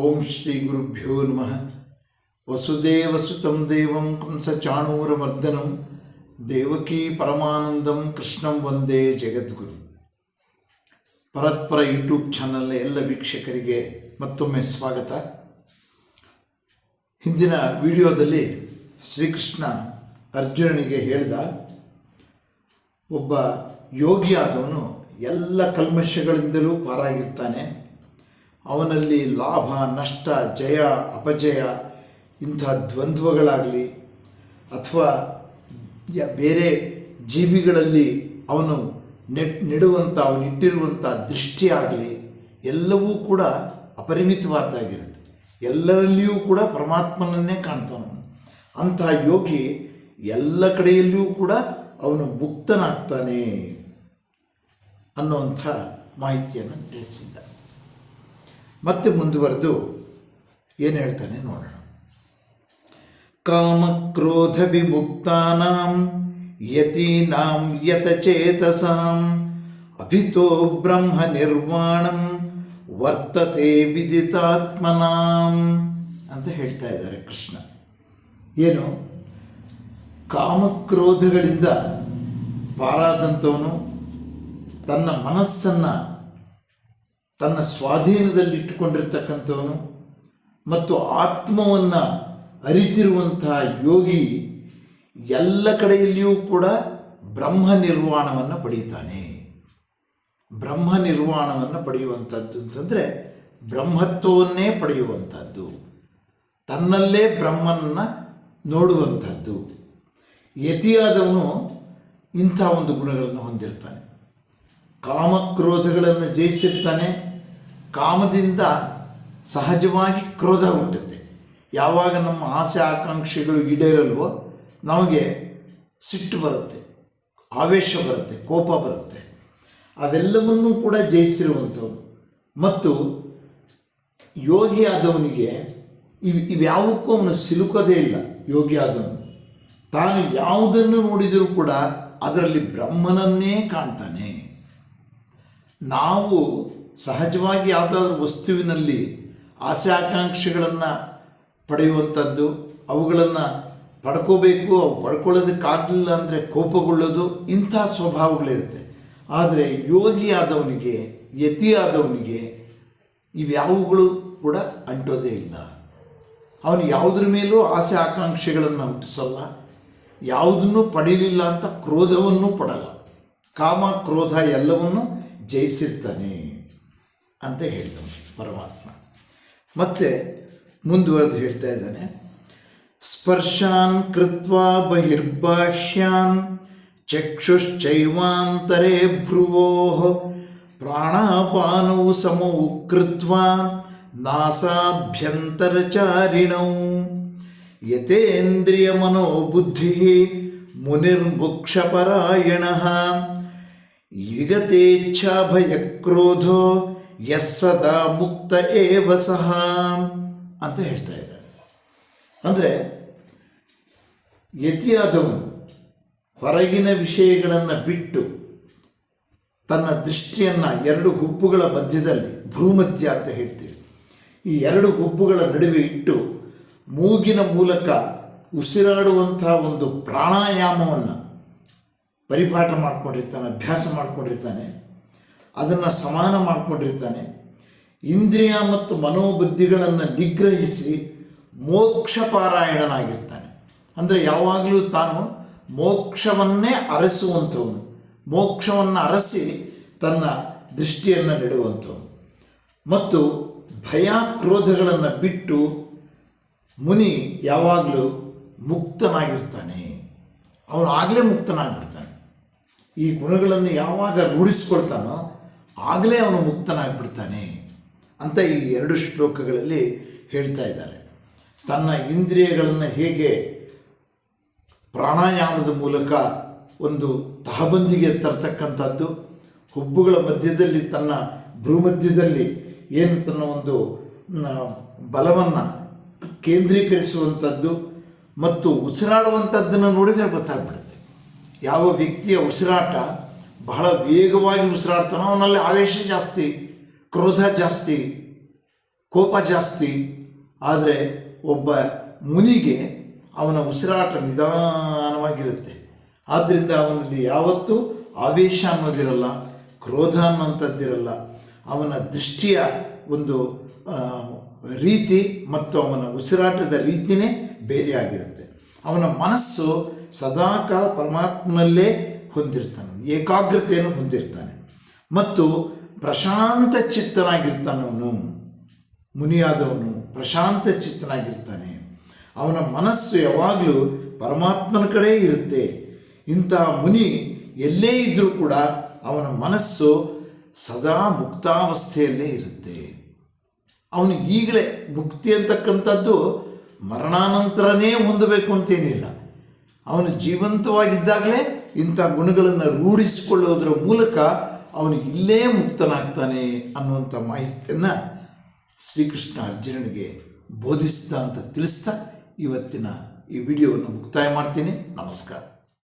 ಓಂ ಶ್ರೀ ಗುರುಭ್ಯೋ ನಮಃ. ವಸುದೇವಸುತಂ ದೇವಂ ಕಂಸಚಾಣೂರಮರ್ದನಂ ದೇವಕೀ ಪರಮಾನಂದಂ ಕೃಷ್ಣಂ ವಂದೇ ಜಗದ್ಗುರು. ಪರತ್ಪರ ಯೂಟ್ಯೂಬ್ ಚಾನಲ್ನ ಎಲ್ಲ ವೀಕ್ಷಕರಿಗೆ ಮತ್ತೊಮ್ಮೆ ಸ್ವಾಗತ. ಹಿಂದಿನ ವಿಡಿಯೋದಲ್ಲಿ ಶ್ರೀಕೃಷ್ಣ ಅರ್ಜುನನಿಗೆ ಹೇಳಿದ, ಒಬ್ಬ ಯೋಗಿಯಾದವನು ಎಲ್ಲ ಕಲ್ಮಶಗಳಿಂದಲೂ ಪಾರಾಗಿರ್ತಾನೆ. ಅವನಲ್ಲಿ ಲಾಭ, ನಷ್ಟ, ಜಯ, ಅಪಜಯ ಇಂಥ ದ್ವಂದ್ವಗಳಾಗಲಿ ಅಥವಾ ಬೇರೆ ಜೀವಿಗಳಲ್ಲಿ ಅವನು ನೆಟ್, ನೆಡುವಂಥ ಅವನಿಟ್ಟಿರುವಂಥ ದೃಷ್ಟಿ ಆಗಲಿ ಎಲ್ಲವೂ ಕೂಡ ಅಪರಿಮಿತವಾದ್ದಾಗಿರುತ್ತೆ. ಎಲ್ಲರಲ್ಲಿಯೂ ಕೂಡ ಪರಮಾತ್ಮನನ್ನೇ ಕಾಣ್ತಾನೆ ಅಂಥ ಯೋಗಿ ಎಲ್ಲ ಕಡೆಯಲ್ಲಿಯೂ ಕೂಡ ಅವನು ಮುಕ್ತನಾಗ್ತಾನೆ ಅನ್ನುವಂಥ ಮಾಹಿತಿಯನ್ನು ತಿಳಿಸಿದ್ದ ಮತ್ತೆ ಮುಂದುವರೆದು ಏನು ಹೇಳ್ತಾನೆ ನೋಡೋಣ. ಕಾಮಕ್ರೋಧ ವಿಮುಕ್ತಾನಾಂ ಯತೀನಾಂ ಯತಚೇತಸಾಂ ಅಭಿತೋ ಬ್ರಹ್ಮ ನಿರ್ವಾಣಂ ವರ್ತತೆ ವಿದಿತಾತ್ಮನಾಂ ಅಂತ ಹೇಳ್ತಾ ಇದ್ದಾರೆ ಕೃಷ್ಣ. ಏನು? ಕಾಮಕ್ರೋಧಗಳಿಂದ ಪಾರಾದಂಥವನು ತನ್ನ ಮನಸ್ಸನ್ನು ತನ್ನ ಸ್ವಾಧೀನದಲ್ಲಿಟ್ಟುಕೊಂಡಿರ್ತಕ್ಕಂಥವನು ಮತ್ತು ಆತ್ಮವನ್ನು ಅರಿತಿರುವಂತಹ ಯೋಗಿ ಎಲ್ಲ ಕಡೆಯಲ್ಲಿಯೂ ಕೂಡ ಬ್ರಹ್ಮ ನಿರ್ವಾಣವನ್ನು ಪಡೆಯುತ್ತಾನೆ. ಬ್ರಹ್ಮ ನಿರ್ವಾಣವನ್ನು ಪಡೆಯುವಂಥದ್ದು ಅಂತಂದರೆ ಬ್ರಹ್ಮತ್ವವನ್ನೇ ಪಡೆಯುವಂಥದ್ದು. ತನ್ನಲ್ಲೇ ಬ್ರಹ್ಮನನ್ನು ನೋಡುವಂಥದ್ದು. ಯತಿಯಾದವನು ಇಂಥ ಒಂದು ಗುಣಗಳನ್ನು ಹೊಂದಿರ್ತಾನೆ. ಕಾಮಕ್ರೋಧಗಳನ್ನು ಜಯಿಸಿರ್ತಾನೆ. ಕಾಮದಿಂದ ಸಹಜವಾಗಿ ಕ್ರೋಧ ಹುಟ್ಟುತ್ತೆ. ಯಾವಾಗ ನಮ್ಮ ಆಸೆ, ಆಕಾಂಕ್ಷೆಗಳು ಈಡೇರಲ್ವೋ, ನಮಗೆ ಸಿಟ್ಟು ಬರುತ್ತೆ, ಆವೇಶ ಬರುತ್ತೆ, ಕೋಪ ಬರುತ್ತೆ. ಅವೆಲ್ಲವನ್ನೂ ಕೂಡ ಜಯಿಸಿರುವಂಥವ್ರು. ಮತ್ತು ಯೋಗಿ ಆದವನಿಗೆ ಇವು ಇವ್ಯಾವಕ್ಕೂ ಅವನು ಸಿಲುಕೋದೇ ಇಲ್ಲ, ಯೋಗಿ ಆದವನು. ತಾನು ಯಾವುದನ್ನು ನೋಡಿದರೂ ಕೂಡ ಅದರಲ್ಲಿ ಬ್ರಹ್ಮನನ್ನೇ ಕಾಣ್ತಾನೆ. ನಾವು ಸಹಜವಾಗಿ ಯಾವುದಾದ್ರೂ ವಸ್ತುವಿನಲ್ಲಿ ಆಸೆ ಆಕಾಂಕ್ಷೆಗಳನ್ನು ಪಡೆಯುವಂಥದ್ದು, ಅವುಗಳನ್ನು ಪಡ್ಕೋಬೇಕು, ಅವು ಪಡ್ಕೊಳ್ಳೋದಕ್ಕಾಗಲಿಲ್ಲ ಅಂದರೆ ಕೋಪಗೊಳ್ಳೋದು, ಇಂಥ ಸ್ವಭಾವಗಳಿರುತ್ತೆ. ಆದರೆ ಯೋಗಿ ಆದವನಿಗೆ, ಯತಿ ಆದವನಿಗೆ ಇವ್ಯಾವುಗಳು ಕೂಡ ಅಂಟೋದೇ ಇಲ್ಲ. ಅವನು ಯಾವುದ್ರ ಮೇಲೂ ಆಸೆ ಆಕಾಂಕ್ಷೆಗಳನ್ನು ಹುಟ್ಟಿಸಲ್ಲ. ಯಾವುದನ್ನು ಪಡೆಯಲಿಲ್ಲ ಅಂತ ಕ್ರೋಧವನ್ನು ಪಡಲ್ಲ. ಕಾಮ, ಕ್ರೋಧ ಎಲ್ಲವನ್ನು ಜಯಿಸಿರ್ತಾನೆ. ಅಂತ ಹೇಳ್ತಾನೆ ಪರಮಾತ್ಮ. ಮತ್ತೆ ಮುಂದುವರೆದು ಹೇಳ್ತಾ ಇದ್ದಾನೆ, ಸ್ಪರ್ಶಾನ್ ಕೃತ್ವಾ ಬಹಿರ್ಬಾಹ್ಯಾನ್ ಚಕ್ಷುಶ್ಚೈವಾಂತರೆ ಭ್ರುವೋ ಪ್ರಾಣಾಪಾನೌ ಸಮೌ ಕೃತ್ವಾ ನಾಸಾಭ್ಯಂತರಚಾರಿಣೌ ಯತೇಂದ್ರಿಯ ಮನೋಬುದ್ಧಿ ಮುನಿರ್ಮುಕ್ಷಪರಾಯಣ ವಿಗತೇಚ್ಛಾಭಯಕ್ರೋಧೋ ಯಸ್ ಸದಾ ಮುಕ್ತ ಏವ ಸಹ ಅಂತ ಹೇಳ್ತಾ ಇದ್ದಾರೆ. ಅಂದರೆ ಯತಿಯಾದವನು ಹೊರಗಿನ ವಿಷಯಗಳನ್ನು ಬಿಟ್ಟು ತನ್ನ ದೃಷ್ಟಿಯನ್ನು ಎರಡು ಹುಬ್ಬುಗಳ ಮಧ್ಯದಲ್ಲಿ ಭ್ರೂಮಧ್ಯ ಅಂತ ಹೇಳ್ತೀವಿ. ಈ ಎರಡು ಹುಬ್ಬುಗಳ ನಡುವೆ ಇಟ್ಟು ಮೂಗಿನ ಮೂಲಕ ಉಸಿರಾಡುವಂಥ ಒಂದು ಪ್ರಾಣಾಯಾಮವನ್ನು ಪರಿಪಾಠ ಮಾಡಿಕೊಂಡಿರ್ತಾನೆ, ಅಭ್ಯಾಸ ಮಾಡ್ಕೊಂಡಿರ್ತಾನೆ. ಅದನ್ನು ಸಮಾನ ಮಾಡಿಕೊಂಡಿರ್ತಾನೆ. ಇಂದ್ರಿಯ ಮತ್ತು ಮನೋಬುದ್ಧಿಗಳನ್ನು ನಿಗ್ರಹಿಸಿ ಮೋಕ್ಷಪಾರಾಯಣನಾಗಿರ್ತಾನೆ ಅಂದರೆ ಯಾವಾಗಲೂ ತಾನು ಮೋಕ್ಷವನ್ನೇ ಅರಸುವಂಥವನು. ಮೋಕ್ಷವನ್ನು ಅರಸಿ ತನ್ನ ದೃಷ್ಟಿಯನ್ನು ನೆಡುವಂಥವನು. ಮತ್ತು ಭಯ ಕ್ರೋಧಗಳನ್ನು ಬಿಟ್ಟು ಮುನಿ ಯಾವಾಗಲೂ ಮುಕ್ತನಾಗಿರ್ತಾನೆ. ಅವನು ಆಗಲೇ ಮುಕ್ತನಾಗ್ಬಿಡ್ತಾನೆ. ಈ ಗುಣಗಳನ್ನು ಯಾವಾಗ ರೂಢಿಸ್ಕೊಳ್ತಾನೋ ಆಗಲೇ ಅವನು ಮುಕ್ತನಾಗ್ಬಿಡ್ತಾನೆ ಅಂತ ಈ ಎರಡು ಶ್ಲೋಕಗಳಲ್ಲಿ ಹೇಳ್ತಾ ಇದ್ದಾರೆ ತನ್ನ ಇಂದ್ರಿಯಗಳನ್ನು ಹೇಗೆ ಪ್ರಾಣಾಯಾಮದ ಮೂಲಕ ಒಂದು ತಹಬಂದಿಗೆ ತರ್ತಕ್ಕಂಥದ್ದು, ಹುಬ್ಬುಗಳ ಮಧ್ಯದಲ್ಲಿ ತನ್ನ ಭ್ರೂಮಧ್ಯದಲ್ಲಿ ಏನು ತನ್ನ ಒಂದು ಬಲವನ್ನು ಕೇಂದ್ರೀಕರಿಸುವಂಥದ್ದು ಮತ್ತು ಉಸಿರಾಡುವಂಥದ್ದನ್ನು ನೋಡಿದರೆ ಗೊತ್ತಾಗ್ಬಿಡುತ್ತೆ. ಯಾವ ವ್ಯಕ್ತಿಯ ಉಸಿರಾಟ ಬಹಳ ವೇಗವಾಗಿ ಉಸಿರಾಡ್ತಾನೆ ಅವನಲ್ಲಿ ಆವೇಶ ಜಾಸ್ತಿ, ಕ್ರೋಧ ಜಾಸ್ತಿ, ಕೋಪ ಜಾಸ್ತಿ. ಆದರೆ ಒಬ್ಬ ಮುನಿಗೆ ಅವನ ಉಸಿರಾಟ ನಿಧಾನವಾಗಿರುತ್ತೆ. ಆದ್ದರಿಂದ ಅವನಲ್ಲಿ ಯಾವತ್ತೂ ಆವೇಶ ಅನ್ನೋದಿರಲ್ಲ, ಕ್ರೋಧ ಅನ್ನೋಂಥದ್ದಿರಲ್ಲ. ಅವನ ದೃಷ್ಟಿಯ ಒಂದು ರೀತಿ ಮತ್ತು ಅವನ ಉಸಿರಾಟದ ರೀತಿಯೇ ಬೇರೆಯಾಗಿರುತ್ತೆ. ಅವನ ಮನಸ್ಸು ಸದಾಕಾಲ ಪರಮಾತ್ಮನಲ್ಲೇ ಹೊಂದಿರ್ತಾನೆ. ಏಕಾಗ್ರತೆಯನ್ನು ಹೊಂದಿರ್ತಾನೆ. ಮತ್ತು ಪ್ರಶಾಂತ ಚಿತ್ತನಾಗಿರ್ತಾನವನು, ಮುನಿಯಾದವನು ಪ್ರಶಾಂತ ಚಿತ್ತನಾಗಿರ್ತಾನೆ. ಅವನ ಮನಸ್ಸು ಯಾವಾಗಲೂ ಪರಮಾತ್ಮನ ಕಡೆ ಇರುತ್ತೆ. ಇಂತಹ ಮುನಿ ಎಲ್ಲೇ ಇದ್ದರೂ ಕೂಡ ಅವನ ಮನಸ್ಸು ಸದಾ ಮುಕ್ತಾವಸ್ಥೆಯಲ್ಲೇ ಇರುತ್ತೆ. ಅವನು ಈಗಲೇ ಮುಕ್ತಿ ಅಂತಕ್ಕಂಥದ್ದು ಮರಣಾನಂತರನೇ ಹೊಂದಬೇಕು ಅಂತೇನಿಲ್ಲ. ಅವನು ಜೀವಂತವಾಗಿದ್ದಾಗಲೇ ಇಂಥ ಗುಣಗಳನ್ನು ರೂಢಿಸಿಕೊಳ್ಳೋದ್ರ ಮೂಲಕ ಅವನು ಇಲ್ಲೇ ಮುಕ್ತನಾಗ್ತಾನೆ ಅನ್ನುವಂಥ ಮಾಹಿತಿಯನ್ನು ಶ್ರೀಕೃಷ್ಣ ಅರ್ಜುನನಿಗೆ ಬೋಧಿಸಿದ ಅಂತ ತಿಳಿಸ್ತಾ ಇವತ್ತಿನ ಈ ವಿಡಿಯೋವನ್ನು ಮುಕ್ತಾಯ ಮಾಡ್ತೀನಿ. ನಮಸ್ಕಾರ.